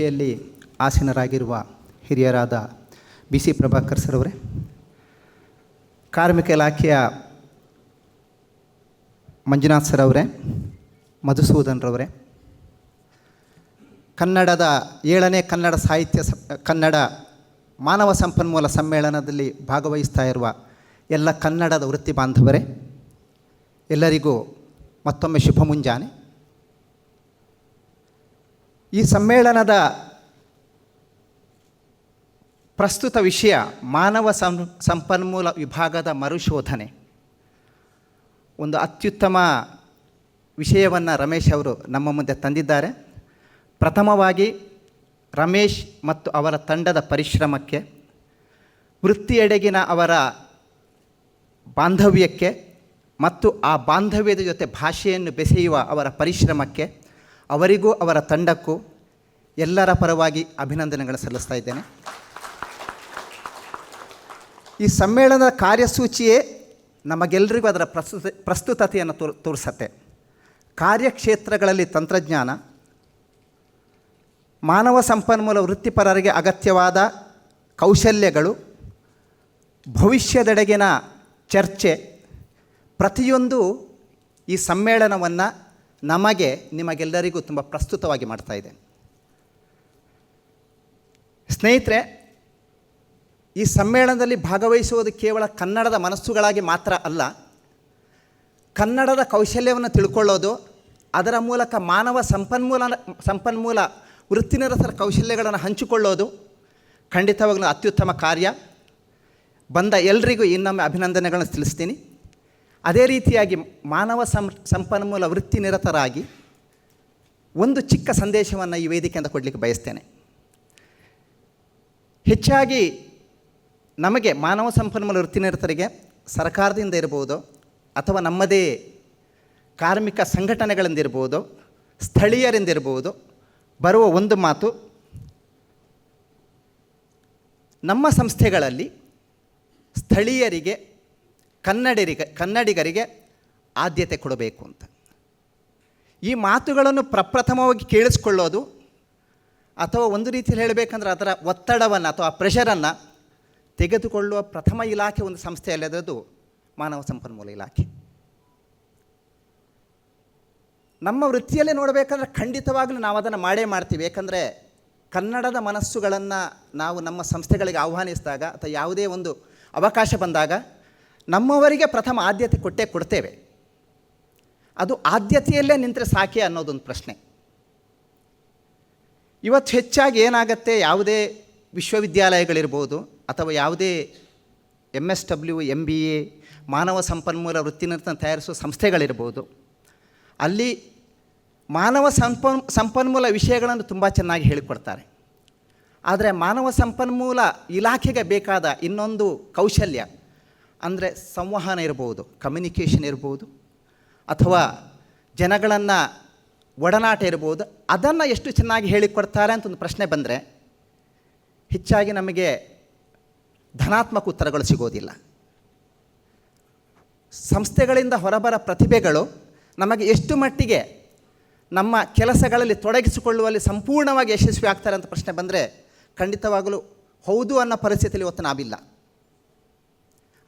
ವೇದಿಕೆಯಲ್ಲಿ ಆಸೀನರಾಗಿರುವ ಹಿರಿಯರಾದ B C Prabhakar sir ಅವರೇ, ಕಾರ್ಮಿಕ ಇಲಾಖೆಯ ಮಂಜುನಾಥ್ ಸರ್ ಅವರೇ, ಮಧುಸೂದನ್ ರವರೇ, ಕನ್ನಡದ ಏಳನೇ ಕನ್ನಡ ಸಾಹಿತ್ಯ ಕನ್ನಡ ಮಾನವ ಸಂಪನ್ಮೂಲ ಸಮ್ಮೇಳನದಲ್ಲಿ ಭಾಗವಹಿಸ್ತಾ ಇರುವ ಎಲ್ಲ ಕನ್ನಡದ ವೃತ್ತಿ ಬಾಂಧವರೇ, ಎಲ್ಲರಿಗೂ ಮತ್ತೊಮ್ಮೆ ಶುಭ ಮುಂಜಾನೆ. ಈ ಸಮ್ಮೇಳನದ ಪ್ರಸ್ತುತ ವಿಷಯ ಮಾನವ ಸಂ, ಸಂಪನ್ಮೂಲ ವಿಭಾಗದ ಮರುಶೋಧನೆ. ಒಂದು ಅತ್ಯುತ್ತಮ ವಿಷಯವನ್ನು ರಮೇಶ್ ಅವರು ನಮ್ಮ ಮುಂದೆ ತಂದಿದ್ದಾರೆ. ಪ್ರಥಮವಾಗಿ ರಮೇಶ್ ಮತ್ತು ಅವರ ತಂಡದ ಪರಿಶ್ರಮಕ್ಕೆ, ವೃತ್ತಿಯೆಡೆಗಿನ ಅವರ ಬಾಂಧವ್ಯಕ್ಕೆ ಮತ್ತು ಆ ಬಾಂಧವ್ಯದ ಜೊತೆ ಭಾಷೆಯನ್ನು ಬೆಸೆಯುವ ಅವರ ಪರಿಶ್ರಮಕ್ಕೆ ಅವರಿಗೂ ಅವರ ತಂಡಕ್ಕೂ ಎಲ್ಲರ ಪರವಾಗಿ ಅಭಿನಂದನೆಗಳು ಸಲ್ಲಿಸ್ತಾ ಇದ್ದೇನೆ. ಈ ಸಮ್ಮೇಳನದ ಕಾರ್ಯಸೂಚಿಯೇ ನಮಗೆಲ್ಲರಿಗೂ ಅದರ ಪ್ರಸ್ತುತ, ಪ್ರಸ್ತುತತೆಯನ್ನು ತೋರ್, ತೋರಿಸತ್ತೆ. ಕಾರ್ಯಕ್ಷೇತ್ರಗಳಲ್ಲಿ ತಂತ್ರಜ್ಞಾನ, ಮಾನವ ಸಂಪನ್ಮೂಲ ವೃತ್ತಿಪರರಿಗೆ ಅಗತ್ಯವಾದ ಕೌಶಲ್ಯಗಳು, ಭವಿಷ್ಯದೆಡೆಗಿನ ಚರ್ಚೆ, ಪ್ರತಿಯೊಂದು ಈ ಸಮ್ಮೇಳನವನ್ನು ನಮಗೆ, ನಿಮಗೆಲ್ಲರಿಗೂ ತುಂಬ ಪ್ರಸ್ತುತವಾಗಿ ಮಾಡ್ತಾ ಇದೆ. ಸ್ನೇಹಿತರೆ, ಈ ಸಮ್ಮೇಳನದಲ್ಲಿ ಭಾಗವಹಿಸುವುದು ಕೇವಲ ಕನ್ನಡದ ಮನಸ್ಸುಗಳಾಗಿ ಮಾತ್ರ ಅಲ್ಲ, ಕನ್ನಡದ ಕೌಶಲ್ಯವನ್ನು ತಿಳ್ಕೊಳ್ಳೋದು, ಅದರ ಮೂಲಕ ಮಾನವ ಸಂಪನ್ಮೂಲ ಸಂಪನ್ಮೂಲ ವೃತ್ತಿನಿರತರ ಕೌಶಲ್ಯಗಳನ್ನು ಹಂಚಿಕೊಳ್ಳೋದು ಖಂಡಿತವಾಗಲೂ ಅತ್ಯುತ್ತಮ ಕಾರ್ಯ. ಬಂದ ಎಲ್ರಿಗೂ ಇನ್ನೊಮ್ಮೆ ಅಭಿನಂದನೆಗಳನ್ನು ತಿಳಿಸ್ತೀನಿ. ಅದೇ ರೀತಿಯಾಗಿ ಮಾನವ ಸಂ, ಸಂಪನ್ಮೂಲ ವೃತ್ತಿನಿರತರಾಗಿ ಒಂದು ಚಿಕ್ಕ ಸಂದೇಶವನ್ನು ಈ ವೇದಿಕೆಯಿಂದ ಕೊಡಲಿಕ್ಕೆ ಬಯಸ್ತೇನೆ. ಹೆಚ್ಚಾಗಿ ನಮಗೆ ಮಾನವ ಸಂಪನ್ಮೂಲ ವೃತ್ತಿನಿರತರಿಗೆ ಸರ್ಕಾರದಿಂದ ಇರ್ಬೋದು ಅಥವಾ ನಮ್ಮದೇ ಕಾರ್ಮಿಕ ಸಂಘಟನೆಗಳಿಂದಿರ್ಬೋದು ಸ್ಥಳೀಯರಿಂದಿರ್ಬೋದು ಬರುವ ಒಂದು ಮಾತು ನಮ್ಮ ಸಂಸ್ಥೆಗಳಲ್ಲಿ ಸ್ಥಳೀಯರಿಗೆ ಕನ್ನಡಿಗರಿಗೆ ಕನ್ನಡಿಗರಿಗೆ ಆದ್ಯತೆ ಕೊಡಬೇಕು ಅಂತ. ಈ ಮಾತುಗಳನ್ನು ಪ್ರಪ್ರಥಮವಾಗಿ ಕೇಳಿಸ್ಕೊಳ್ಳೋದು ಅಥವಾ ಒಂದು ರೀತಿಯಲ್ಲಿ ಹೇಳಬೇಕಂದ್ರೆ ಅದರ ಒತ್ತಡವನ್ನು ಅಥವಾ ಪ್ರೆಷರನ್ನು ತೆಗೆದುಕೊಳ್ಳುವ ಪ್ರಥಮ ಇಲಾಖೆ ಒಂದು ಸಂಸ್ಥೆಯಲ್ಲಿ, ಅದರದ್ದು ಮಾನವ ಸಂಪನ್ಮೂಲ ಇಲಾಖೆ. ನಮ್ಮ ವೃತ್ತಿಯಲ್ಲೇ ನೋಡಬೇಕಂದ್ರೆ ಖಂಡಿತವಾಗಲೂ ನಾವು ಅದನ್ನು ಮಾಡೇ ಮಾಡ್ತೀವಿ. ಏಕೆಂದರೆ ಕನ್ನಡದ ಮನಸ್ಸುಗಳನ್ನು ನಾವು ನಮ್ಮ ಸಂಸ್ಥೆಗಳಿಗೆ ಆಹ್ವಾನಿಸಿದಾಗ ಅಥವಾ ಯಾವುದೇ ಒಂದು ಅವಕಾಶ ಬಂದಾಗ ನಮ್ಮವರಿಗೆ ಪ್ರಥಮ ಆದ್ಯತೆ ಕೊಟ್ಟೇ ಕೊಡ್ತೇವೆ. ಅದು ಆದ್ಯತೆಯಲ್ಲೇ ನಿಂತರೆ ಸಾಕೆ ಅನ್ನೋದೊಂದು ಪ್ರಶ್ನೆ. ಇವತ್ತು ಹೆಚ್ಚಾಗಿ ಏನಾಗತ್ತೆ ಯಾವುದೇ ವಿಶ್ವವಿದ್ಯಾಲಯಗಳಿರ್ಬೋದು ಅಥವಾ ಯಾವುದೇ M S W M B A ಮಾನವ ಸಂಪನ್ಮೂಲ ವೃತ್ತಿನಿರತ ತಯಾರಿಸುವ ಸಂಸ್ಥೆಗಳಿರ್ಬೋದು. ಅಲ್ಲಿ ಮಾನವ ಸಂಪನ್, ಸಂಪನ್ಮೂಲ ವಿಷಯಗಳನ್ನು ತುಂಬ ಚೆನ್ನಾಗಿ ಹೇಳಿಕೊಡ್ತಾರೆ. ಆದರೆ ಮಾನವ ಸಂಪನ್ಮೂಲ ಇಲಾಖೆಗೆ ಬೇಕಾದ ಇನ್ನೊಂದು ಕೌಶಲ್ಯ ಅಂದರೆ ಸಂವಹನ ಇರ್ಬೋದು ಕಮ್ಯುನಿಕೇಷನ್ ಇರ್ಬೋದು, ಅಥವಾ ಜನಗಳನ್ನು ಒಡನಾಟ ಇರ್ಬೋದು, ಅದನ್ನು ಎಷ್ಟು ಚೆನ್ನಾಗಿ ಹೇಳಿಕೊಡ್ತಾರೆ ಅಂತ ಒಂದು ಪ್ರಶ್ನೆ ಬಂದರೆ, ಹೆಚ್ಚಾಗಿ ನಮಗೆ ಧನಾತ್ಮಕ ಉತ್ತರಗಳು ಸಿಗೋದಿಲ್ಲ. ಸಂಸ್ಥೆಗಳಿಂದ ಹೊರಬರ ಪ್ರತಿಭೆಗಳು ನಮಗೆ ಎಷ್ಟು ಮಟ್ಟಿಗೆ ನಮ್ಮ ಕೆಲಸಗಳಲ್ಲಿ ತೊಡಗಿಸಿಕೊಳ್ಳುವಲ್ಲಿ ಸಂಪೂರ್ಣವಾಗಿ ಯಶಸ್ವಿ ಆಗ್ತಾರೆ ಅಂತ ಪ್ರಶ್ನೆ ಬಂದರೆ, ಖಂಡಿತವಾಗಲೂ ಹೌದು ಅನ್ನೋ ಪರಿಸ್ಥಿತಿಯಲ್ಲಿ ಇವತ್ತು ನಾವಿಲ್ಲ.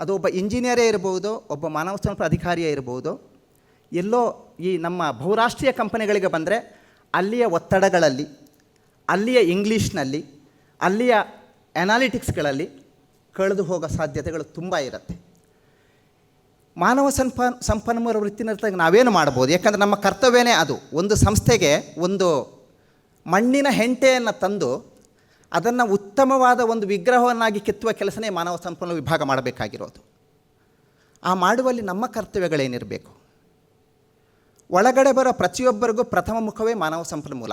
ಅದು ಒಬ್ಬ ಇಂಜಿನಿಯರೇ ಇರ್ಬೋದು, ಒಬ್ಬ ಮಾನವ ಸಂಪನ್ಮೂಲ ಅಧಿಕಾರಿಯೇ ಇರ್ಬೋದು. ಎಲ್ಲೋ ಈ ನಮ್ಮ ಬಹುರಾಷ್ಟ್ರೀಯ ಕಂಪನಿಗಳಿಗೆ ಬಂದರೆ ಅಲ್ಲಿಯ ಒತ್ತಡಗಳಲ್ಲಿ, ಅಲ್ಲಿಯ ಇಂಗ್ಲೀಷ್ನಲ್ಲಿ, ಅಲ್ಲಿಯ ಅನಾಲಿಟಿಕ್ಸ್ಗಳಲ್ಲಿ ಕಳೆದು ಹೋಗೋ ಸಾಧ್ಯತೆಗಳು ತುಂಬ ಇರುತ್ತೆ. ಮಾನವ ಸಂಪ ಸಂಪನ್ಮೂಲ ವೃತ್ತಿನಿರ್ತಾಗ ನಾವೇನು ಮಾಡ್ಬೋದು? ಯಾಕಂದರೆ ನಮ್ಮ ಕರ್ತವ್ಯನೇ ಅದು. ಒಂದು ಸಂಸ್ಥೆಗೆ ಒಂದು ಮಣ್ಣಿನ ಹೆಂಟೆಯನ್ನು ತಂದು ಅದನ್ನು ಉತ್ತಮವಾದ ಒಂದು ವಿಗ್ರಹವನ್ನಾಗಿ ಕೆತ್ತುವ ಕೆಲಸನೇ ಮಾನವ ಸಂಪನ್ಮೂಲ ವಿಭಾಗ ಮಾಡಬೇಕಾಗಿರೋದು. ಆ ಮಾಡುವಲ್ಲಿ ನಮ್ಮ ಕರ್ತವ್ಯಗಳೇನಿರಬೇಕು? ಒಳಗಡೆ ಬರೋ ಪ್ರತಿಯೊಬ್ಬರಿಗೂ ಪ್ರಥಮ ಮುಖವೇ ಮಾನವ ಸಂಪನ್ಮೂಲ.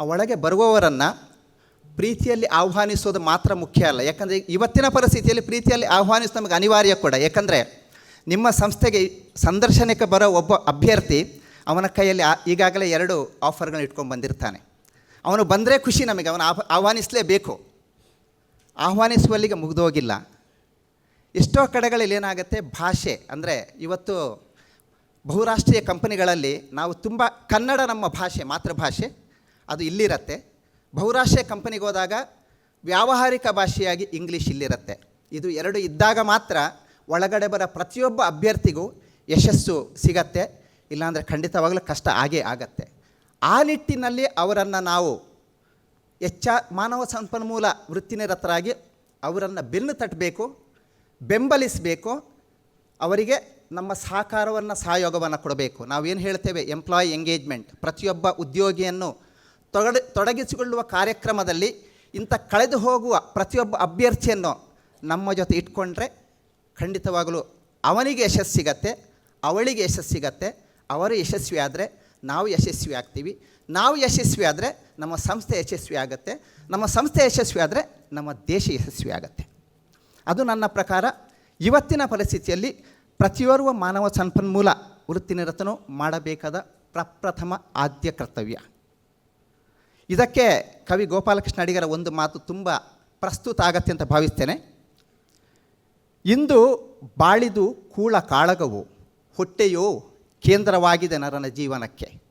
ಆ ಒಳಗೆ ಬರುವವರನ್ನು ಪ್ರೀತಿಯಲ್ಲಿ ಆಹ್ವಾನಿಸೋದು ಮಾತ್ರ ಮುಖ್ಯ ಅಲ್ಲ. ಯಾಕಂದರೆ ಇವತ್ತಿನ ಪರಿಸ್ಥಿತಿಯಲ್ಲಿ ಪ್ರೀತಿಯಲ್ಲಿ ಆಹ್ವಾನಿಸೋದು ನಮಗೆ ಅನಿವಾರ್ಯ ಕೂಡ. ಯಾಕಂದರೆ ನಿಮ್ಮ ಸಂಸ್ಥೆಗೆ ಸಂದರ್ಶನಕ್ಕೆ ಬರೋ ಒಬ್ಬ ಅಭ್ಯರ್ಥಿ ಅವನ ಕೈಯಲ್ಲಿ ಈಗಾಗಲೇ ಎರಡು ಆಫರ್ಗಳನ್ನ ಇಟ್ಕೊಂಡು ಬಂದಿರ್ತಾನೆ. ಅವನು ಬಂದರೆ ಖುಷಿ ನಮಗೆ, ಅವನು ಆಹ್ ಆಹ್ವಾನಿಸಲೇಬೇಕು. ಆಹ್ವಾನಿಸುವಲ್ಲಿಗೆ ಮುಗಿದೋಗಿಲ್ಲ. ಎಷ್ಟೋ ಕಡೆಗಳಲ್ಲಿ ಏನಾಗುತ್ತೆ, ಭಾಷೆ ಅಂದರೆ ಇವತ್ತು ಬಹುರಾಷ್ಟ್ರೀಯ ಕಂಪನಿಗಳಲ್ಲಿ ನಾವು ತುಂಬ ಕನ್ನಡ ನಮ್ಮ ಭಾಷೆ, ಮಾತೃಭಾಷೆ, ಅದು ಇಲ್ಲಿರತ್ತೆ. ಬಹುರಾಷ್ಟ್ರೀಯ ಕಂಪನಿಗೆ ಹೋದಾಗ ವ್ಯಾವಹಾರಿಕ ಭಾಷೆಯಾಗಿ ಇಂಗ್ಲೀಷ್ ಇಲ್ಲಿರುತ್ತೆ. ಇದು ಎರಡು ಇದ್ದಾಗ ಮಾತ್ರ ಒಳಗಡೆ ಬರೋ ಪ್ರತಿಯೊಬ್ಬ ಅಭ್ಯರ್ಥಿಗೂ ಯಶಸ್ಸು ಸಿಗತ್ತೆ. ಇಲ್ಲಾಂದರೆ ಖಂಡಿತವಾಗಲೂ ಕಷ್ಟ ಆಗೇ ಆಗತ್ತೆ. ಆ ನಿಟ್ಟಿನಲ್ಲಿ ಅವರನ್ನು ನಾವು ಹೆಚ್ಚ ಮಾನವ ಸಂಪನ್ಮೂಲ ವೃತ್ತಿನಿರತರಾಗಿ ಅವರನ್ನು ಬೆನ್ನು ತಟ್ಟಬೇಕು, ಬೆಂಬಲಿಸಬೇಕು, ಅವರಿಗೆ ನಮ್ಮ ಸಹಕಾರವನ್ನು, ಸಹಯೋಗವನ್ನು ಕೊಡಬೇಕು. ನಾವೇನು ಹೇಳ್ತೇವೆ? ಎಂಪ್ಲಾಯ್ ಎಂಗೇಜ್ಮೆಂಟ್ ಪ್ರತಿಯೊಬ್ಬ ಉದ್ಯೋಗಿಯನ್ನು ತೊಡ ತೊಡಗಿಸಿಕೊಳ್ಳುವ ಕಾರ್ಯಕ್ರಮದಲ್ಲಿ ಇಂಥ ಕಳೆದು ಹೋಗುವ ಪ್ರತಿಯೊಬ್ಬ ಅಭ್ಯರ್ಥಿಯನ್ನು ನಮ್ಮ ಜೊತೆ ಇಟ್ಕೊಂಡ್ರೆ ಖಂಡಿತವಾಗಲೂ ಅವನಿಗೆ ಯಶಸ್ಸು ಸಿಗತ್ತೆ, ಅವಳಿಗೆ ಯಶಸ್ಸು ಸಿಗತ್ತೆ, ಅವರು ಯಶಸ್ವಿ ಆದರೆ ನಾವು ಯಶಸ್ವಿ ಆಗ್ತೀವಿ. ನಾವು ಯಶಸ್ವಿ ಆದರೆ ನಮ್ಮ ಸಂಸ್ಥೆ ಯಶಸ್ವಿ ಆಗುತ್ತೆ. ನಮ್ಮ ಸಂಸ್ಥೆ ಯಶಸ್ವಿ ಆದರೆ ನಮ್ಮ ದೇಶ ಯಶಸ್ವಿ ಆಗುತ್ತೆ. ಅದು ನನ್ನ ಪ್ರಕಾರ. ಇವತ್ತಿನ ಪರಿಸ್ಥಿತಿಯಲ್ಲಿ ಪ್ರತಿಯೋರ್ವ ಮಾನವ ಸಂಪನ್ಮೂಲ ವೃತ್ತಿನಿರತನು ಮಾಡಬೇಕಾದ ಪ್ರಪ್ರಥಮ ಆದ್ಯ ಕರ್ತವ್ಯ. ಇದಕ್ಕೆ ಕವಿ ಗೋಪಾಲಕೃಷ್ಣ ಅಡಿಗರ ಒಂದು ಮಾತು ತುಂಬ ಪ್ರಸ್ತುತ ಆಗತ್ತೆ ಅಂತ ಭಾವಿಸ್ತೇನೆ. ಇಂದು ಬಾಳಿದು ಕೂಳ ಕಾಳಗವು, ಹೊಟ್ಟೆಯೋ ಕೇಂದ್ರವಾಗಿದೆ ನರನ ಜೀವನಕ್ಕೆ.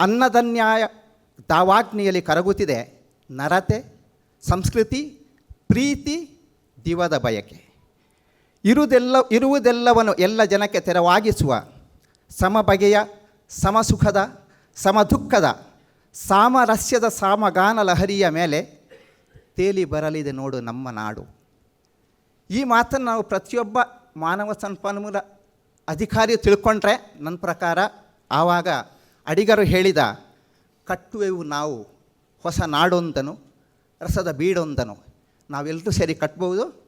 ಅನ್ನದನ್ಯಾಯ ದಾವಾಗ್ನಿಯಲ್ಲಿ ಕರಗುತ್ತಿದೆ ನರತೆ, ಸಂಸ್ಕೃತಿ, ಪ್ರೀತಿ, ದಿವದ ಬಯಕೆ. ಇರುವುದೆಲ್ಲ ಇರುವುದೆಲ್ಲವನ್ನು ಎಲ್ಲ ಜನಕ್ಕೆ ತೆರವಾಗಿಸುವ ಸಮ ಬಗೆಯ ಸಮಸುಖದ ಸಮ ದುಃಖದ ಸಾಮರಸ್ಯದ ಸಾಮಗಾನ ಲಹರಿಯ ಮೇಲೆ ತೇಲಿ ಬರಲಿದೆ ನೋಡು ನಮ್ಮ ನಾಡು. ಈ ಮಾತನ್ನು ನಾವು ಪ್ರತಿಯೊಬ್ಬ ಮಾನವ ಸಂಪನ್ಮೂಲ ಅಧಿಕಾರಿಯು ತಿಳ್ಕೊಂಡ್ರೆ ನನ್ನ ಪ್ರಕಾರ ಆವಾಗ ಅಡಿಗರು ಹೇಳಿದ, ಕಟ್ಟುವೆವು ನಾವು, ಹೊಸ ನಾಡೊಂದನು, ರಸದ ಬೀಡೊಂದನು. ನಾವೆಲ್ಲರೂ ಸೇರಿ ಕಟ್ಬೋದು.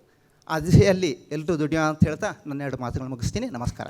ಆ ದಿಸೆಯಲ್ಲಿ ಎಲ್ಲರೂ ದುಡಿಯೋ ಅಂತ ಹೇಳ್ತಾ ನನ್ನ ಎರಡು ಮಾತುಗಳನ್ನು ಮುಗಿಸ್ತೀನಿ. ನಮಸ್ಕಾರ.